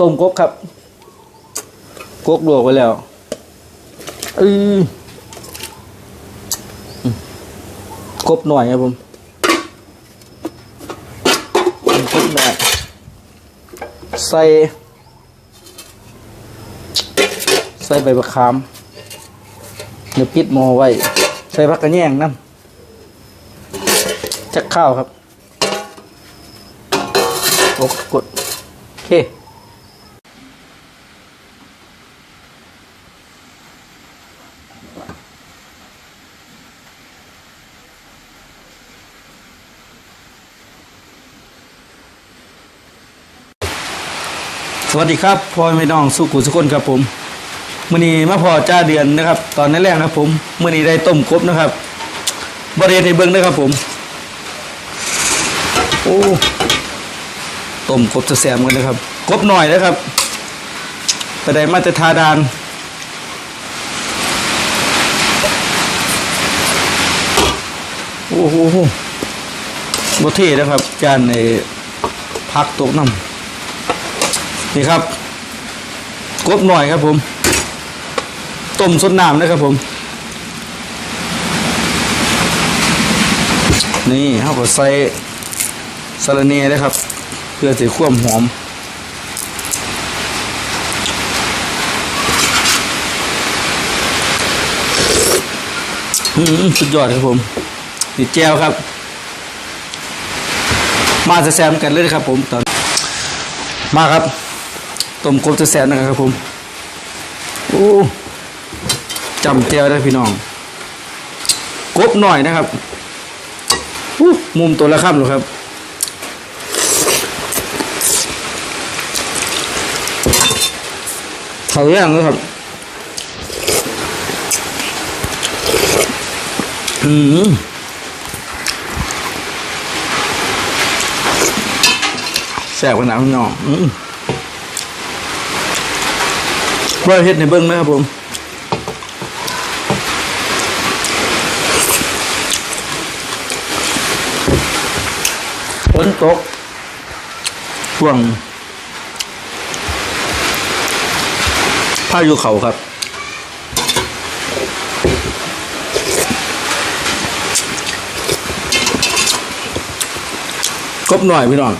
ต้มกบครับ กบลวกไว้แล้วเออกบหน่อยครับผมกบหน่อยใส่ใส่ใบมะขามเดี๋ยวปิดหมอไว้ ใส่ผักกระแยงน้ำจักข้าวครับ โอ้กดโอเค วัสดีครับพ่อแม่น้องสุขุสุคนครับผมมื่อนี้มาพอจ้าเดือนนะครับ ตอนนั้นแรกครับผมมื่อนี้ได้ต้มกบนะครับบริเวณในเบิ้องนะครับผมโอ้ต้มกบจะแซมกันนะครับกบหน่อยนะครับไปได้มาต่ทาดานโอ้โหโบเท่นะครับจานในพักตกน้ำ นี่ครับกบหน่อยครับผมต้มสดน้ำนะครับผม นี่เขาก็ใส่สารเนนะครับ เพื่อจะความหอมอืมสุดยอดครับผมติดแจวครับ มาแซมกันเลยครับผมตอนมาครับ ต้มกบจะแสนนะครับผมโอ้จำเจียวได้พี่น้อง กบหน่อยนะครับอู้มุมตัวละข้ามหรอครับเขาย่างนะครับ อืมแสบขนาดพี่น้องอืม ว่าเฮ็ดในเบิ้งนะครับผมฝนตกช่วงพายุเขาครับ กบหน่อยพี่น้อง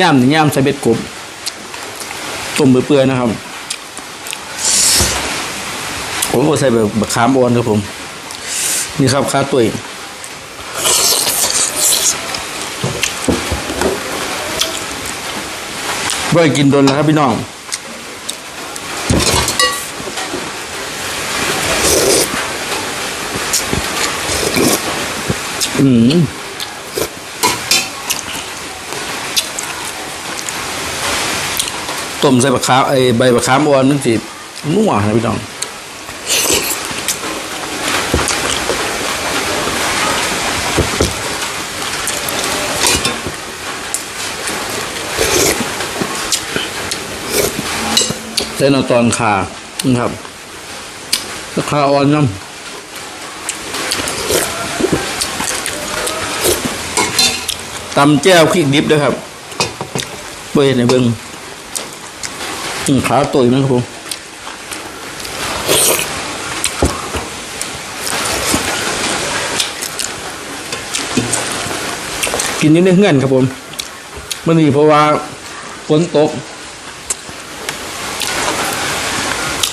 ย่ามนี่ย่ามใส่เบ็ดกบต้มเปื่อยๆนะครับ ผมก็ใส่แบบบักขามอ่อนครับผม นี่ครับข้าตุยไ่กินโดนแล้วครับพี่น้องอืม ต้มใส่บะขามไอใบบะขามอ่อนมันสินัวนะพี่น้องใส่นอตอนขานะครับราคาอ่อนน้ำตำแจ้วพริกดิบด้วยครับเบิ่งในเบิ่ง อืมขาตุยนะครับผมกินนิดนึงเงื่อนครับผมมันนี่เพราะว่าฝนตก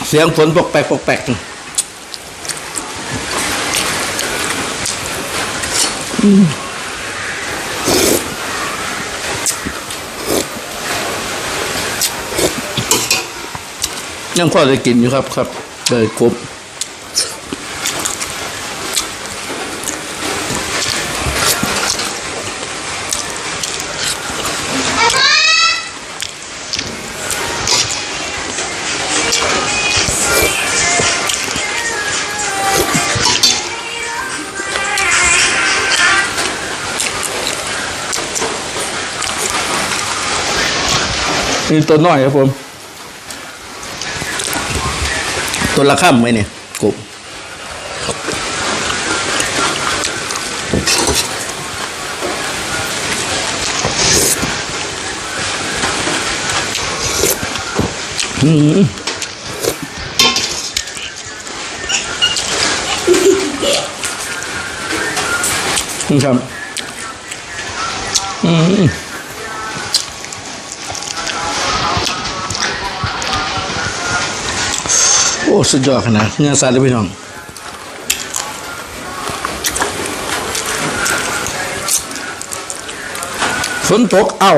เสียงฝนปกแปกปกแปกอืม ยังพอได้กินอยู่ครับครับเลยครบนี่ตัวน้อยครับผม ตัวละข้ไหมเนี่ยกบอืมครับ อืม โอ้สุดยอดขนาดเนื้อสัตว์เลยพี่น้องฝนตกเอา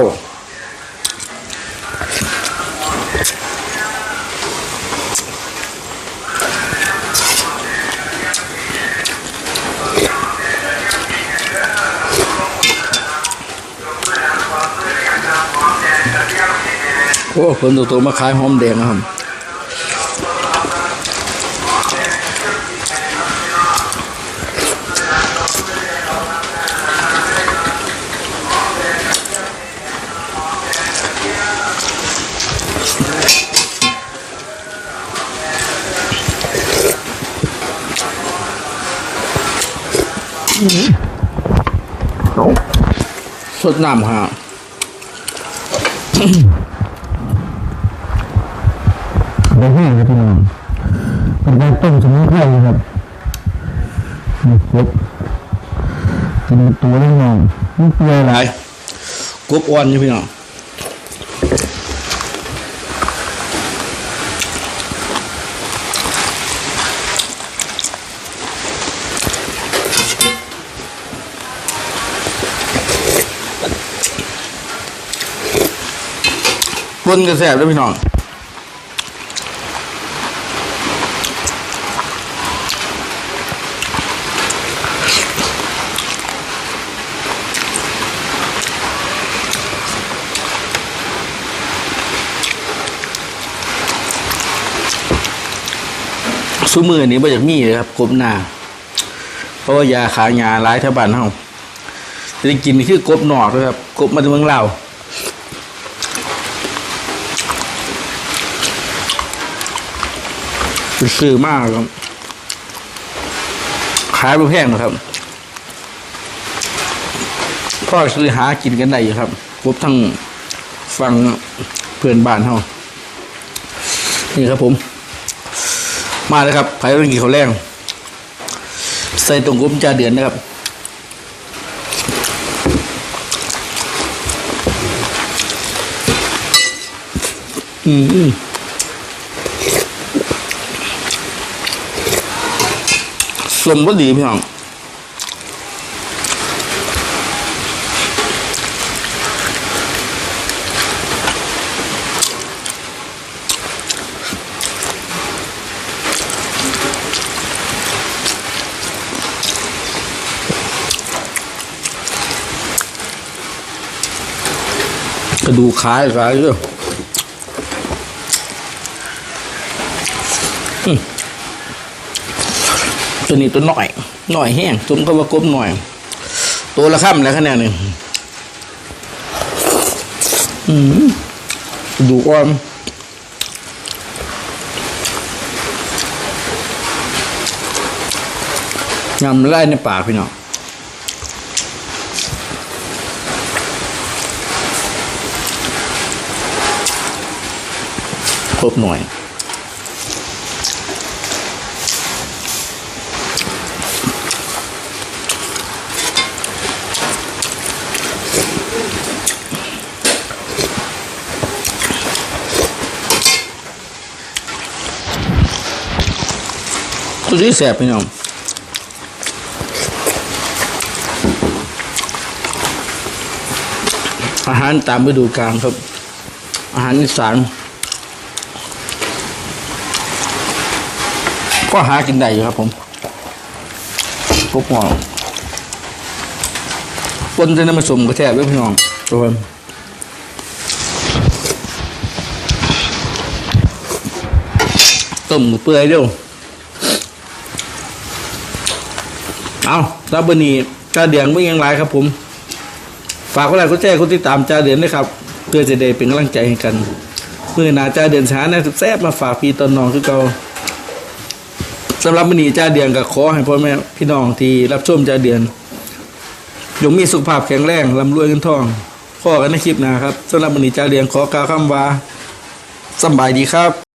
โอ้ฝนตกตกมาขายหอมแดงนะครับ สดน้ำฮะได้แห้งครับพี่น้องเป็นการต้มสมุนไพรครับนี่ครบกินเป็นตัวแน่นอนนี่เปลือยหหลาลายยกบอ่อนอยู่พี่น้อง ปนกระแสบด้วยพี่น้องซูมือนี้บ่จากมีเลยครับกบหนาเพราะว่ายาขายาร้ายแถวบ้านเฮาจะได้กินคือกบหนอกด้วยครับกบมาจากเมืองลาวไป ซื้อมากครับ ขายบ่แพงนะครับก็ซื้อหากินกันได้อยู่ครับกบทั้งฟังเพื่อนบ้านเฮานี่ครับผม มาเลยครับไผ่ต้องกินข้าวแรงใส่ตรงกุ้มจาเดือนนะครับอืม สมก็ดีพี่น้องกระดูกขายขายเยอะอืม ตัวนี้ตัวหน่อยหน่อยแห้งสมก็ว่ากบหน่อย ตัวละค่ำแล้วคะแนนหนึ่งดูอ่อนยำไล่ในปากพี่น้องครบหน่วย ตัวนี้แสบพี่น้องอาหารตามฤดูกาลครับ อาหารอีสานก็หากินได้อยู่ครับผมพวกบหอปนจะนำมาสมกระแทกด้วยพี่น้องทุกคนต้มเปื่อยเร็ว เอาซาบะนีจ้าเดียงไม่ยังไรครับ ผม ฝากไว้หลายก็แจ้งคนที่ตามจ้าเดือนด้วยครับ เพื่อจะได้เป็นกำลังใจให้กันเพื่อหนาจ้าเดือนช้าน่แซ่บมาฝากพี่ตอนนองคือเก่าสำหรับมื้อนี้จ้าเดือนก็ขอให้พ่อแม่พี่น้องที่รับชมจ้าเดือนจงมีสุขภาพแข็งแรงร่ำรวยเงินทองพ่อกันในคลิปหน้าครับสำหรับมื้อนี้จ้าเดือนขอกล่าวคำว่าสบายดีครับ